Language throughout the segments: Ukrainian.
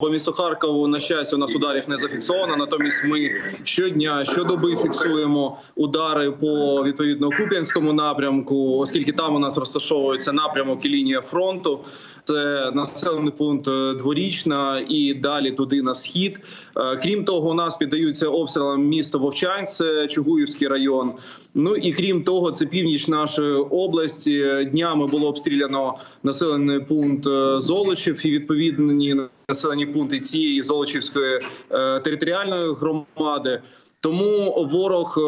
По місту Харкову, на щастя, у нас ударів не зафіксовано. Натомість ми щодня, щодоби фіксуємо удари по відповідно Куп'янському напрямку, оскільки там у нас розташовується напрямок і лінія фронту. Це населений пункт е, дворічна і далі туди на схід. Е, Крім того, у нас піддаються обстрілам місто Вовчань, Чугуївський район. Ну і крім того, це північ нашої області. Днями було обстріляно населений пункт е, Золочів і відповідні населені пункти цієї Золочівської е, територіальної громади. Тому ворог, е,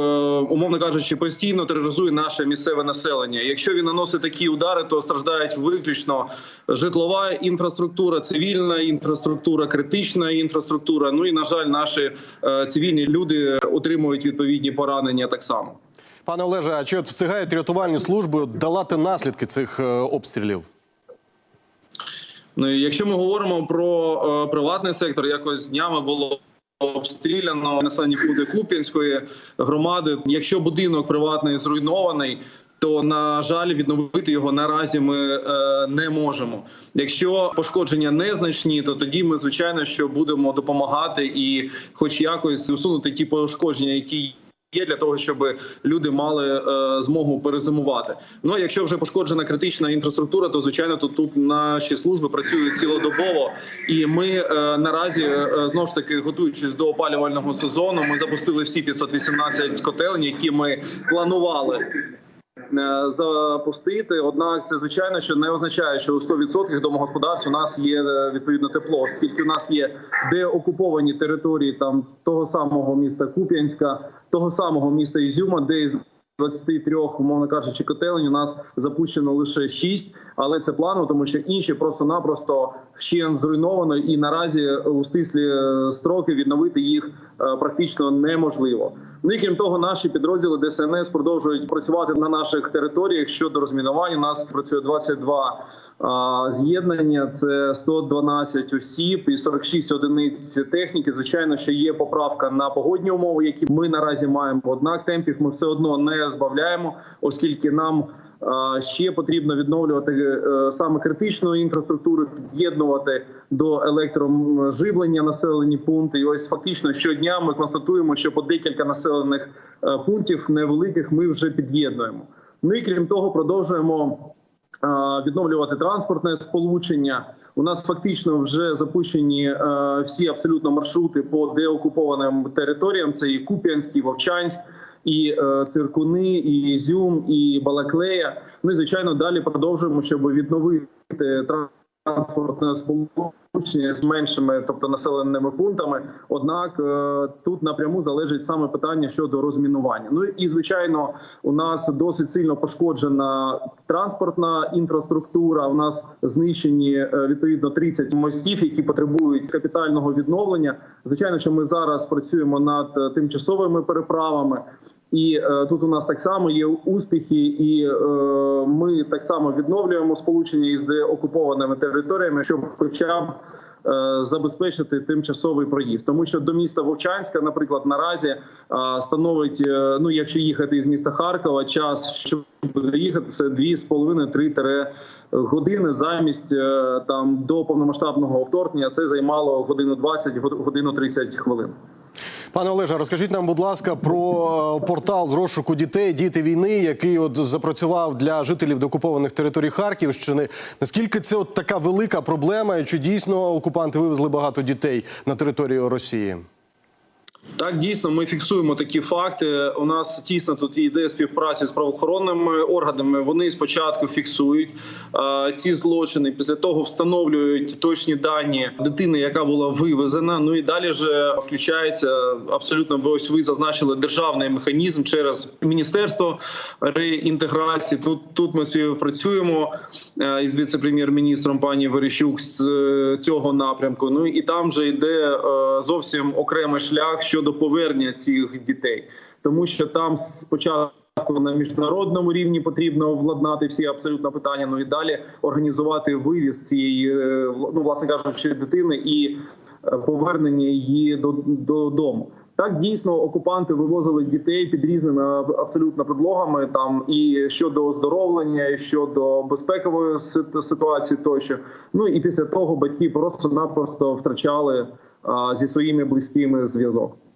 умовно кажучи, постійно тероризує наше місцеве населення. Якщо він наносить такі удари, то страждають виключно житлова інфраструктура, цивільна інфраструктура, критична інфраструктура. Ну і на жаль, наші е, цивільні люди отримують відповідні поранення так само. Пане Олеже, а чи встигають рятувальні служби долати наслідки цих обстрілів? Ну і якщо ми говоримо про е, приватний сектор, якось днями було. Обстріляно населені пункти Куп'янської громади. Якщо будинок приватний зруйнований, то на жаль, відновити його наразі ми е, не можемо. Якщо пошкодження незначні, то тоді ми звичайно що будемо допомагати і, хоч якось, усунути ті пошкодження, які є для того, щоб люди мали е, змогу перезимувати. Ну а якщо вже пошкоджена критична інфраструктура, то звичайно тут, тут наші служби працюють цілодобово, і ми е, наразі е, знову ж таки готуючись до опалювального сезону, ми запустили всі 518 котелень, які ми планували. Е, Запустити, однак це звичайно, що не означає, що у 100% домогосподарств у нас є е, відповідно тепло, оскільки у нас є деокуповані території там того самого міста Куп'янська, того самого міста Ізюма, де із 23, умовно кажучи, котелень у нас запущено лише 6, але це планово, тому що інші просто-напросто ще зруйновано, і наразі у стислі е, строки відновити їх практично неможливо. Ну і крім того, наші підрозділи ДСНС продовжують працювати на наших територіях щодо розмінування. У нас працює 22 а, з'єднання. Це 112 осіб і 46 одиниць техніки. Звичайно, що є поправка на погодні умови, які ми наразі маємо. Однак темпів ми все одно не збавляємо, оскільки нам. Ще потрібно відновлювати е, саме критичну інфраструктуру, під'єднувати до електроживлення населені пункти. І ось фактично щодня ми констатуємо, що по декілька населених е, пунктів невеликих ми вже під'єднуємо. Ну і крім того, продовжуємо е, відновлювати транспортне сполучення. У нас фактично вже запущені всі абсолютно маршрути по деокупованим територіям. Це і Куп'янськ, Вовчанськ, і е, Циркуни, і Ізюм, і Балаклея. Ми звичайно, далі продовжуємо, щоб відновити транспортне сполучення з меншими, тобто населеними пунктами. Однак е, тут напряму залежить саме питання щодо розмінування. Ну і звичайно, у нас досить сильно пошкоджена транспортна інфраструктура. У нас знищені е, відповідно 30 мостів, які потребують капітального відновлення. Звичайно, що ми зараз працюємо над е, тимчасовими переправами. І е, тут у нас так само є успіхи, і е, ми так само відновлюємо сполучення із деокупованими територіями, щоб хоча б е, забезпечити тимчасовий проїзд, тому що до міста Вовчанська, наприклад, наразі е, становить е, ну, якщо їхати із міста Харкова, час щоб доїхати це 2,5-3 години замість е, там до повномасштабного вторгнення. Це займало годину 20, годину 30 хвилин. Пане Олеже, розкажіть нам, будь ласка, про е, портал з розшуку дітей, діти війни, який от запрацював для жителів докупованих територій Харківщини. Наскільки це от така велика проблема, чи дійсно окупанти вивезли багато дітей на територію Росії? Так, дійсно, ми фіксуємо такі факти. У нас тісно тут йде співпраця з правоохоронними органами. Вони спочатку фіксують е, ці злочини, після того встановлюють точні дані дитини, яка була вивезена. Ну і далі вже включається абсолютно. Ось ви зазначили державний механізм через міністерство реінтеграції. Тут тут ми співпрацюємо із віце-прем'єр-міністром пані Верещук з цього напрямку. Ну і там вже йде зовсім окремий шлях щодо повернення цих дітей, тому що там спочатку на міжнародному рівні потрібно владнати всі абсолютно питання. Ну і далі організувати вивіз цієї е, ну власне кажучи, дитини і е, повернення її до- додому. Так дійсно окупанти вивозили дітей під різними абсолютно предлогами, там і щодо оздоровлення, і щодо безпекової сит- ситуації, тощо. Ну і після того батьки просто-напросто втрачали а, зі своїми близькими зв'язок.